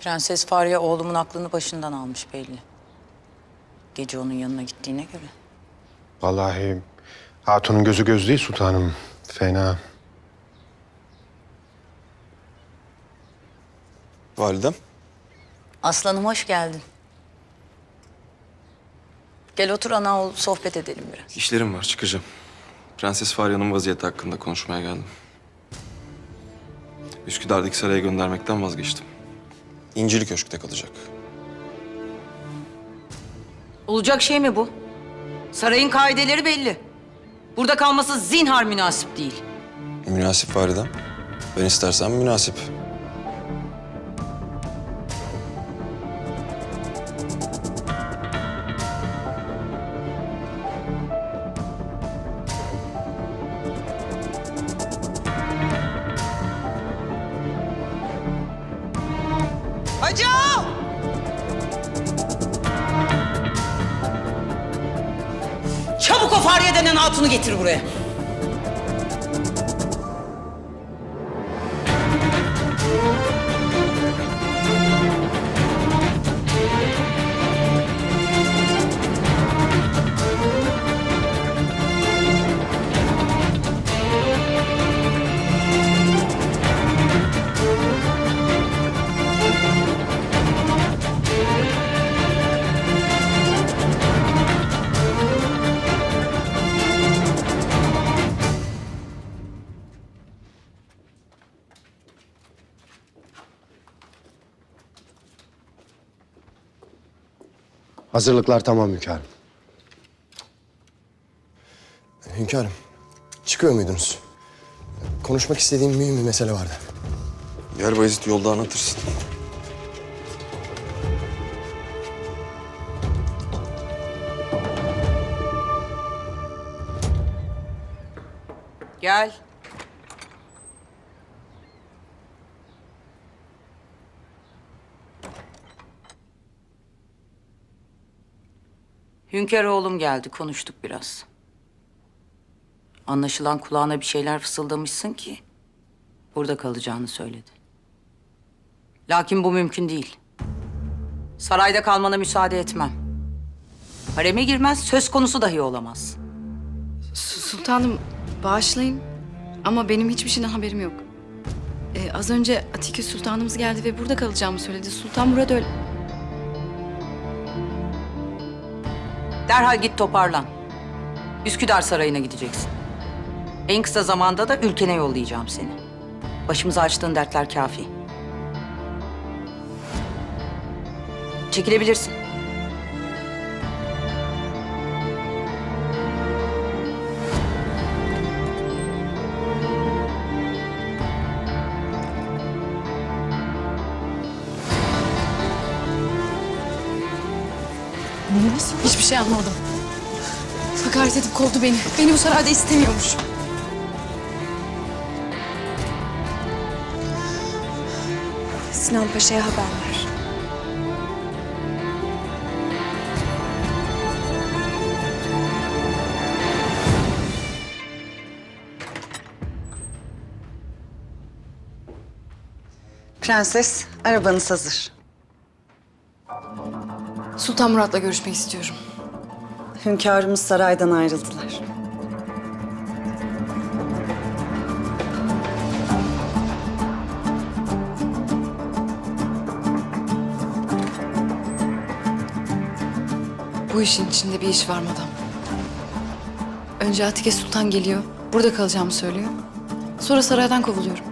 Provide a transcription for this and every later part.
Prenses Fahriye oğlumun aklını başından almış belli. Gece onun yanına gittiğine göre. Vallahi hatunun gözü göz değil sultanım. Fena. Validem. Aslanım hoş geldin. Gel otur ana oğul sohbet edelim biraz. işlerim var çıkacağım. Prenses Farya'nın vaziyeti hakkında konuşmaya geldim. Üsküdar'daki saraya göndermekten vazgeçtim. İncili Köşk'te kalacak. Olacak şey mi bu? Sarayın kaideleri belli. Burada kalması zinhar münasip değil. Münasip validem. Ben istersem münasip. Hacı! Çabuk o Fahriye denen hatunu getir buraya. Hazırlıklar tamam hünkârım. Hünkârım, çıkıyor muydunuz? Konuşmak istediğim mühim bir mesele vardı. Gel Bayezid yolda anlatırsın. Gel. Hünkar oğlum geldi, konuştuk biraz. Anlaşılan kulağına bir şeyler fısıldamışsın ki... ...burada kalacağını söyledi. Lakin bu mümkün değil. Sarayda kalmana müsaade etmem. Hareme girmez, söz konusu dahi olamaz. Sultanım bağışlayın ama benim hiçbir şeyden haberim yok. Ee, az önce Atike Sultanımız geldi ve burada kalacağımı söyledi. Sultan Murad öyle... Derhal git toparlan. Üsküdar Sarayı'na gideceksin. En kısa zamanda da ülkene yollayacağım seni. Başımıza açtığın dertler kafi. Çekilebilirsin. Hiçbir şey anlamadım. Hakaret edip kovdu beni. Beni bu sarayda istemiyormuş. Sinan Paşa'ya haber ver. Prenses, arabanız hazır. Sultan Murat'la görüşmek istiyorum. Hünkârımız saraydan ayrıldılar. Bu işin içinde bir iş var madam. Önce Atike Sultan geliyor. Burada kalacağımı söylüyor. Sonra saraydan kovuluyorum.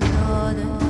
Lord.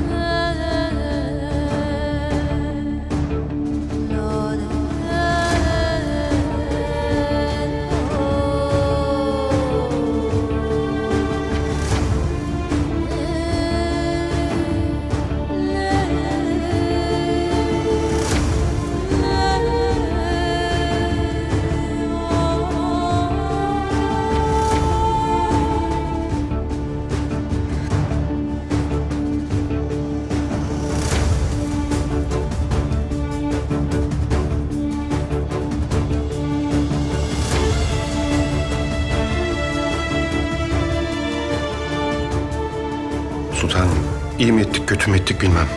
Sultanım. İyi mi ettik, kötü mü ettik bilmem.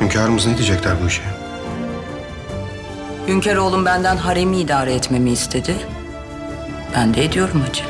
Hünkârımız ne diyecekler bu işe? Hünkâroğlum benden haremi idare etmemi istedi. Ben de ediyorum hacı.